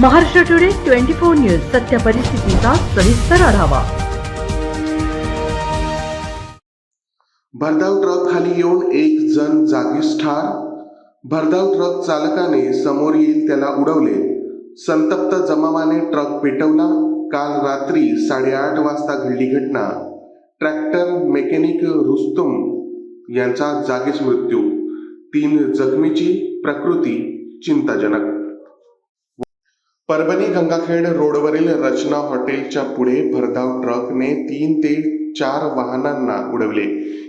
Maharashtra today twenty four news सत्य परिस्थितीचा सविस्तर आढावा. भरधाव ट्रक खाली येऊन एक जण जागीच ठार. भरधाव ट्रक चालकाने समोर येईल त्याला उडवले. संतप्त जमावाने ट्रक पेटवला. काल रात्री साडेआठ वाजता घडली घटना. ट्रॅक्टर मेकॅनिक रुस्तुम यांचा जागीच मृत्यू. तीन जखमीची प्रकृती चिंताजनक. परभणी गंगाखेड रोडवरील रचना हॉटेलच्या पुढे भरधाव ट्रकने तीन ते चार वाहनांना उडवले.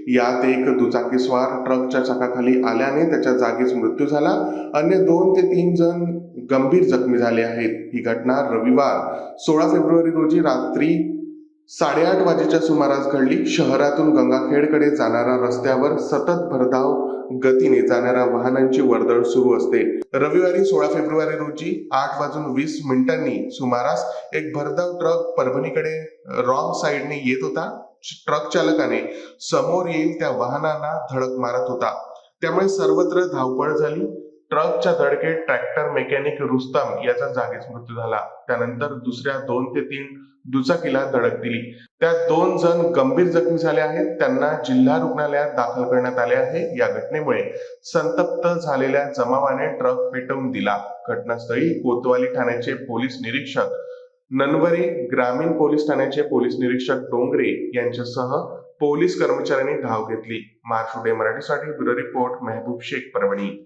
यात एक दुचाकीस्वार ट्रकच्या चाकाखाली आल्याने त्याच्या जागीच मृत्यू झाला. अन्य दोन ते तीन जण गंभीर जखमी झाले आहेत. ही घटना रविवार सोळा फेब्रुवारी रोजी रात्री साडेआठ वाजेच्या सुमारास घडली शहरातून गंगाखेडकडे जाणारा रस्त्यावर सतत भरधाव गतीने जाणाऱ्या वाहनांची वर्दळ सुरू असते. रविवारी सोळा फेब्रुवारी रोजी आठ वाजून वीस मिनिटांनी सुमारास एक भरधाव ट्रक परभणीकडे रॉंग साइडने येत होता. ट्रक चालकाने समोर येईल त्या वाहनांना धडक मारत होता. त्यामुळे सर्वत्र धावपळ झाली. ट्रकच्या धडकेत ट्रॅक्टर मेकॅनिक रुस्तम याचा जागीच मृत्यू झाला. त्यानंतर दुसऱ्या दोन ते तीन दुचाकीला धडक दिली. त्यात दोन जण गंभीर जखमी झाले आहेत. त्यांना जिल्हा रुग्णालयात दाखल करण्यात आले आहे. या घटनेमुळे संतप्त झालेल्या जमावाने ट्रक पेटवून दिला. घटनास्थळी कोतवाली ठाण्याचे पोलीस निरीक्षक ननवरे ग्रामीण पोलीस ठाण्याचे पोलीस निरीक्षक डोंगरे यांच्यासह पोलीस कर्मचाऱ्यांनी धाव घेतली. मार्च मराठीसाठी ब्युरो रिपोर्ट मेहबूब शेख परभणी.